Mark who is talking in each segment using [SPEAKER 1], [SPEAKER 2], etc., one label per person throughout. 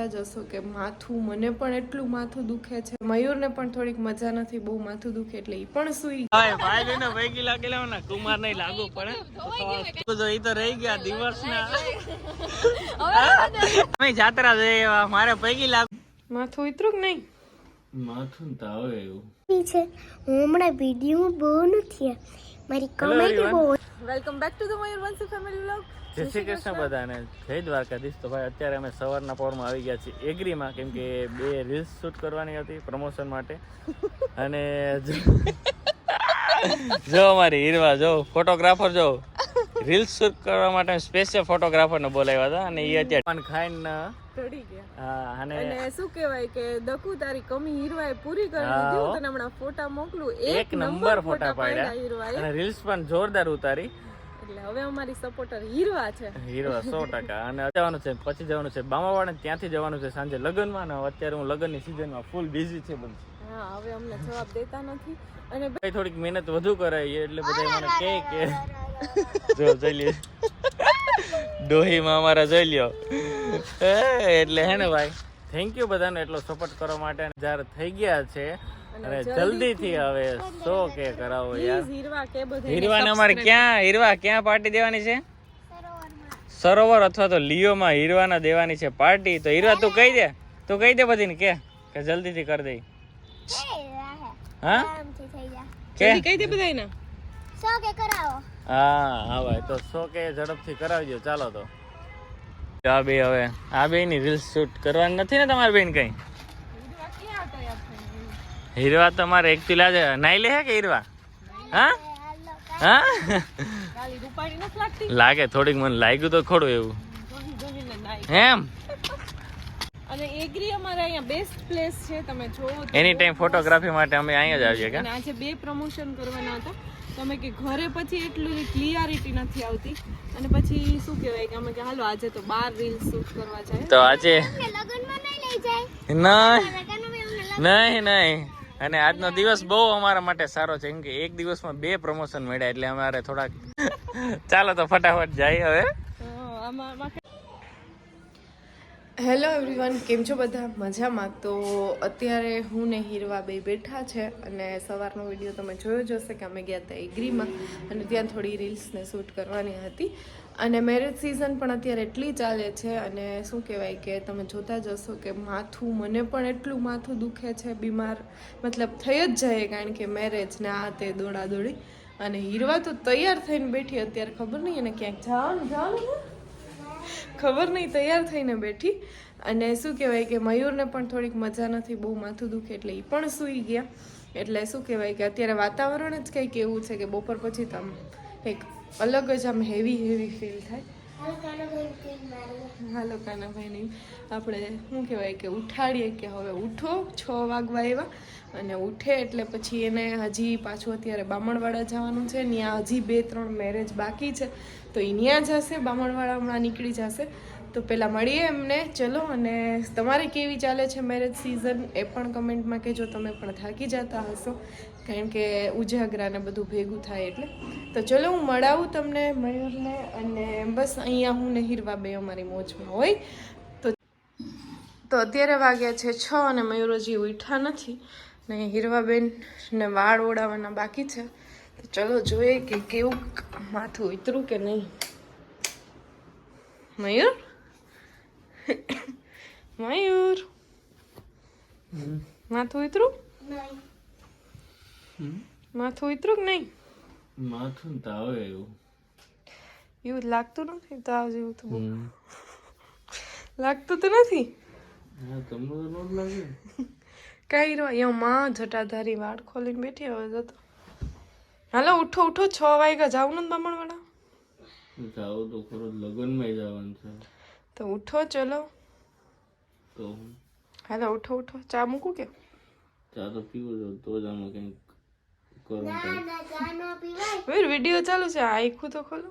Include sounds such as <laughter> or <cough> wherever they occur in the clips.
[SPEAKER 1] જોતા જ હશો કે માથું મને પણ એટલું માથું દુખે છે. મયુરને પણ થોડીક મજા નથી બહુ માથું દુખે એટલે એ પણ સુઈ
[SPEAKER 2] ભાઈ લાગેલા ને કુમાર નહીં લાગુ પડે. ઈ તો રહી ગયા દિવસ ના જાત્રા જઈ મારે પૈકી લાગુ.
[SPEAKER 1] માથું ઉતરું કે નહીં?
[SPEAKER 2] માથું તો એવું.
[SPEAKER 3] છે. હું હમણાં વીડિયો બહુ નથી મારી કમાઈ બહુ
[SPEAKER 1] welcome back to the Mayur Vanshi family vlog
[SPEAKER 2] જય શ્રી કૃષ્ણ. બધાને જય દ્વારકાધીશ. તો ભાઈ અત્યારે અમે સવારના પોરમાં આવી ગયા છીએ એગ્રીમાં કેમ કે બે રીલ્સ શૂટ કરવાની હતી પ્રમોશન માટે. અને જો- અમારી હીરવા જો ફોટોગ્રાફર જો રીલ્સ શૂટ કરવા માટે સ્પેશિયલ ફોટોગ્રાફરને બોલાવ્યા હતા અને એ અત્યારે પાન ખાઈને
[SPEAKER 1] ચડી ગયા.
[SPEAKER 2] હા અને
[SPEAKER 1] અને શું કહેવાય કે દકુ તારી કમી હીરવાએ પૂરી કરી દીધી તને હમણાં ફોટા મોકલું.
[SPEAKER 2] એક નંબર ફોટા
[SPEAKER 1] પાડ્યા.
[SPEAKER 2] પાડ્યા અને રીલ્સ પણ જોરદાર ઉતારી.
[SPEAKER 1] એટલે હવે અમારી સપોર્ટર હીરવા છે.
[SPEAKER 2] હીરવા સો ટકા. અને જવાનું છે પછી જવાનું છે બામાવાડા ત્યાંથી જવાનું છે સાંજે લગ્નમાં. ને અત્યારે હું લગ્નની સિઝનમાં ફૂલ બિઝી છે બધું.
[SPEAKER 1] હા હવે અમને જવાબ દેતા નથી. અને
[SPEAKER 2] ભાઈ થોડીક મહેનત વધુ કરાય એટલે બધા મને કે કે જો જઈ લે ડોહીમાં અમારા જોઈ લ્યો. એ, એટલે હે ને ભાઈ? થેન્ક યુ બધાને એટલો સપોર્ટ કરવા માટે. અને જ્યારે થઈ ગયા છે અને જલ્દીથી હવે સો કે કરાવો યાર.
[SPEAKER 1] હીરવા કે બધે
[SPEAKER 2] હીરવાને અમારે ક્યાં હીરવા ક્યાં પાર્ટી દેવાની છે? સરોવર અથવા તો લિયોમાં હીરવાના દેવાની છે પાર્ટી. તો હીરવા તું કહી દે. તું કહી દે બધીને કે કે જલ્દીથી કરી દે. હા? કે?
[SPEAKER 1] કહી દે બધાને
[SPEAKER 3] સો કે કરાવો.
[SPEAKER 2] હા હા ભાઈ તો સો કે ઝડપથી કરાવજો. ચાલો તો. આ બે હવે આ બે ની રીલ્સ શૂટ કરવાની નથી ને તમારી બેન કઈ? હીરવા તમારે એક પિલા છે નાઈ લે હે કે હીરવા? હા? હા? લાગે થોડીક મને લાગ્યું તો ખોડું એવું. એમ?
[SPEAKER 1] અને એગ્રી અમારે અહીંયા બેસ્ટ પ્લેસ છે તમે જોવો
[SPEAKER 2] એની ટાઈમ ફોટોગ્રાફી માટે અમે અહીંયા જ આવીએ કે?
[SPEAKER 1] અને આજે બે પ્રમોશન કરવાના હતા. તમે કે ઘરે પછી એટલું ક્લિયરિટી નથી આવતી. અને પછી શું કહેવાય કે અમે કે હાલો આજે તો બાર રીલ્સ શૂટ કરવા જાય.
[SPEAKER 2] તો આજે
[SPEAKER 3] લગનમાં નહીં લઈ જાય.
[SPEAKER 2] નહીં નહીં નહીં. અને આજનો દિવસ બહુ અમારા માટે સારો છે. કેમ કે એક દિવસમાં બે પ્રમોશન મળ્યા એટલે અમારે થોડાક ચાલો તો ફટાફટ જાય હવે.
[SPEAKER 1] હેલો એવરીવન કેમ છો બધા? મજામાં? તો અત્યારે હું ને હીરવા બે બેઠા છે અને સવારનો વીડિયો તમે જોયો જ હશે કે અમે ગયા હતા એગ્રીમાં અને ત્યાં થોડી રીલ્સને શૂટ કરવાની હતી. અને મેરેજ સિઝન પણ અત્યારે એટલી ચાલે છે અને શું કહેવાય કે તમે જોતા જશો કે માથું, મને પણ એટલું માથું દુખે છે, બીમાર, મતલબ થઈ જ જાય કારણ કે મેરેજ ને આ તે દોડાદોડી. અને હીરવા તો તૈયાર થઈને બેઠી અત્યારે ખબર નહીં એને ક્યાંક જવાનું જવાનું? ખબર નહીં, તૈયાર થઈને બેઠી. અને શું કહેવાય કે મયુરને પણ થોડીક મજા નથી, બહુ માથું દુખે એટલે એ પણ સૂઈ ગયા. એટલે શું કહેવાય કે અત્યારે વાતાવરણ જ કંઈક એવું છે કે બપોર પછી તો આમ કંઈક અલગ જ આમ હેવી હેવી ફીલ થાય. હાલો કાનાભાઈની. આપણે શું કહેવાય કે ઉઠાડીએ કે હવે ઉઠો છ વાગવા આવ્યા. અને ઉઠે એટલે પછી એને હજી પાછું અત્યારે બામણવાડા જવાનું છે. ત્યાં હજી બે ત્રણ મેરેજ બાકી છે. તો એ ત્યાં જશે બામણવાડા હમણાં નીકળી જશે. તો પહેલાં મળીએ એમને. ચલો અને તમારે કેવી ચાલે છે મેરેજ સિઝન એ પણ કમેન્ટમાં કહેજો. તમે પણ થાકી જતા હશો. કારણ કે ઉજાગરાને બધું ભેગું થાય એટલે. તો ચલો હું મળાવું તમને મયુરને અને બસ અહીંયા હું ને હીરવા બે અમારી મોજમાં હોય. તો તો અત્યારે વાગ્યા છે છ અને મયુર હજી ઉઠ્યા નથી ને હીરવાબેન ને વાળ ઓડાવવાના બાકી છે. તો ચલો જોઈએ કે કેવું માથું ઉતરું કે નહીં. મયુર? મયુર? માથું ઉતરું? માથું ઉતરું કે નહીં?
[SPEAKER 2] માથું તાવ એવું.
[SPEAKER 1] એવું લાગતું નથી તાવ જેવું તો લાગતું તો નથી?
[SPEAKER 2] હા તમને તો ન લાગે
[SPEAKER 1] કઈ રહ્યો અહીંયા માં જટાધારી વાળ ખોલીને બેઠી હવે જતો. હાલો ઉઠો ઉઠો છ વાગ્યા જાવ ને બામણવાળા
[SPEAKER 2] જાવ તો ખરો લગ્નમાં જવાનું છે.
[SPEAKER 1] તો ઉઠો ચલો.
[SPEAKER 2] તો
[SPEAKER 1] હાલો ઉઠો ઉઠો. ચા મૂકું કે?
[SPEAKER 2] ચા તો પીવો તો જ આમાં કંઈક
[SPEAKER 1] વીર વીડિયો ચાલુ છે? આખું તો ખોલો.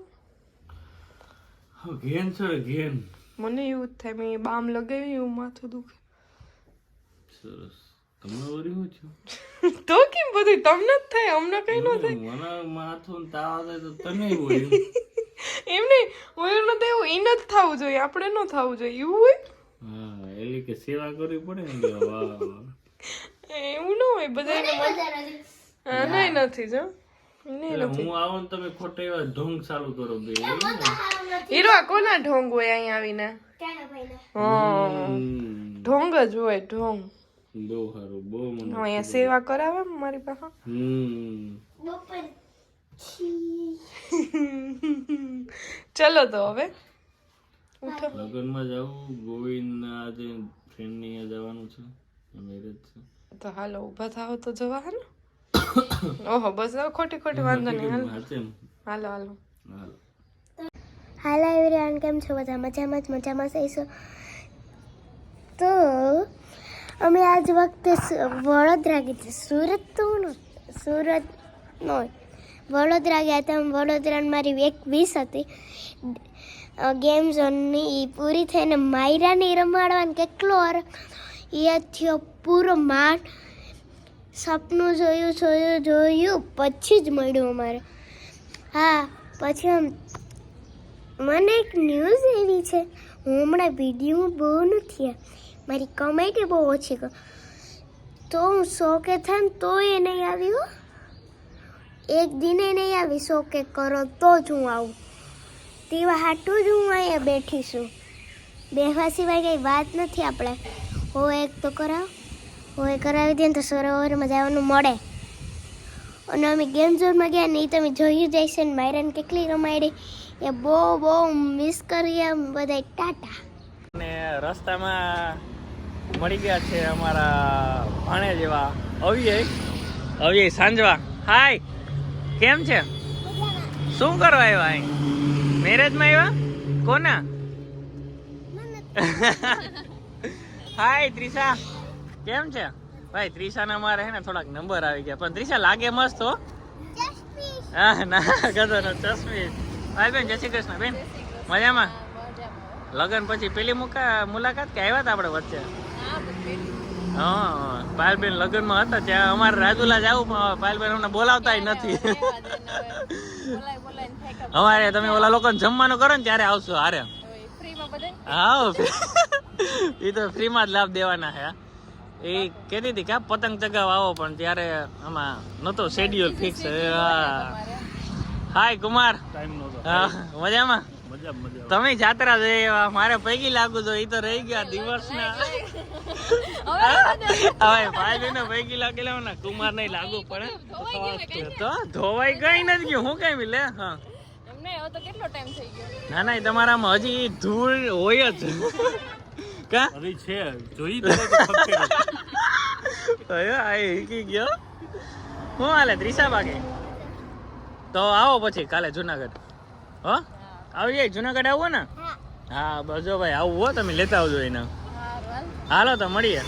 [SPEAKER 2] હા ઘેન છે ઘેન.
[SPEAKER 1] મને એવું જ થાય મેં બામ લગાવી એવું માથું દુખે.
[SPEAKER 2] સરસ. તમને વળી હું છું <laughs>
[SPEAKER 1] તો કેમ બધું તમને જ થાય અમને કઈ ન થાય.
[SPEAKER 2] મને માથું તાવ આવે તો તને હોય
[SPEAKER 1] એમ. <laughs> નહીં મયુર ન એવું એને જ થવું જોઈએ આપણે ન થવું જોઈએ એવું હોય?
[SPEAKER 2] હા એલી કે સેવા કરવી પડે ને વાહ વાહ <laughs>
[SPEAKER 1] એવું ન હોય બધાને નહીં નથી જો નહીં
[SPEAKER 2] હું આવો ને તમે ખોટા એવા ઢોંગ ચાલુ કરો બે
[SPEAKER 1] હીરો કોના ઢોંગ હોય અહીંયા આવીને? હા ઢોંગ જ હોય ઢોંગ.
[SPEAKER 2] બહુ સારું બહુ મને
[SPEAKER 1] અહીંયા સેવા કરાવે મારી પાસે?
[SPEAKER 2] હમ. <laughs>
[SPEAKER 1] ચલો તો હવે. ઉઠો.
[SPEAKER 2] લગ્નમાં જવું ગોવિંદ આજે ફ્રેન્ડની જવાનું છે મેરેજ છે.
[SPEAKER 1] તો હાલો ઊભા થાવ તો જવા હે ને. ઓહો બસ ખોટી ખોટી વાંધો નહીં હાલો. હાલો હાલો.
[SPEAKER 2] હાલો.
[SPEAKER 3] એવરીવન કેમ છો બધા? મજામાં જ મજામાં જઈશું તો અમે આજ વખતે વડોદરા ગયા સુરત તો સુરત નો વડોદરા ગયા હતા વડોદરાની મારી એક વીસ હતી. ગેમ ઝોનની એ પૂરી થઈને માયરાને રમાડવાની કેટલો અર એ થયો પૂરો માન. સપનું જોયું જોયું જોયું, પછી જ મળ્યું અમારે. હા, પછી આમ, મને એક ન્યૂઝ એવી છે. હું હમણાં વીડિયો બહુ નથી. મારી કમેન્ટ બહુ ઓછી કર. તો હું શોકે થાય ને તોય નહીં આવી એક દિને નહીં આવી શોકે કરો, તો જ હું આવું. તેવા હાટું જ હું અહીંયા બેઠી છું. બેહવા સિવાય કંઈ વાત નથી આપણે. હો, એક તો કરાવ. હો એ કરાવી દે ને તો સરોવરમાં જવાનું મળે. અને અમે ગેમ ઝોનમાં ગયા ને એ તમે જોયું જાય છે ને માયરાને કેટલી રમાડી. એ બહુ બહુ મિસ કરીએ બધા ટાટા.
[SPEAKER 2] અને રસ્તામાં મળી ગયા છે અમારા ભાણે જેવા અવ્યય અવ્યય સાંજવા. હાય કેમ છે? શું કરવા આવ્યા અહીં? મેરેજમાં આવ્યા? કોના? હાય ત્રિષા <laughs> કેમ છે? ભાઈ ત્રિષાના અમારે હે ને થોડાક નંબર આવી ગયા. પણ ત્રિશા લાગે મસ્ત હો. હા ના ગધો નો ચશ્મી. ભાઈ બેન જય શ્રી કૃષ્ણ. બેન મજામાં? લગન પછી પેલી મુકા મુલાકાત કે આવ્યા હતા આપણે વચ્ચે? હા પાયલબેન લગ્નમાં હતા ત્યાં. અમારે રાજુલા જવું પણ પાયલબેન અમને બોલાવતા નથી. અમારે તમે ઓલા લોકોને જમવાનું કરો ને ત્યારે આવશો હારે. હા એ <laughs> તો ફ્રીમાં જ લાભ દેવાના છે એ કહેતી હતી કે પતંગ ચગાવવા આવો પણ ત્યારે આમાં નતો શેડ્યુલ ફિક્સ હાય કુમાર. મજામાં? તમે જાત્રા જઈ. મારે પૈકી લાગુ છો એ તો રહી ગયા દિવસના. <laughs> હવે ભાઈ ને પૈકી લાગેલા ને કુમાર નહીં લાગુ પડે. તો ધોવાઈ કઈ? નથી ગયું. હું કઈ લે હા. ના ના એ તમારામાં હજી ધૂળ હોય જ. કા?
[SPEAKER 4] અરે છે જોઈ તો
[SPEAKER 2] અયો આ કી ગયો. હું હાલે ત્રીસા વાગે? તો આવો પછી કાલે જુનાગઢ. હો? આવી જાય જુનાગઢ આવો ને? હા. બસ જો ભાઈ આવું હો તમે લેતા આવજો એને. હાલો તો મળીએ.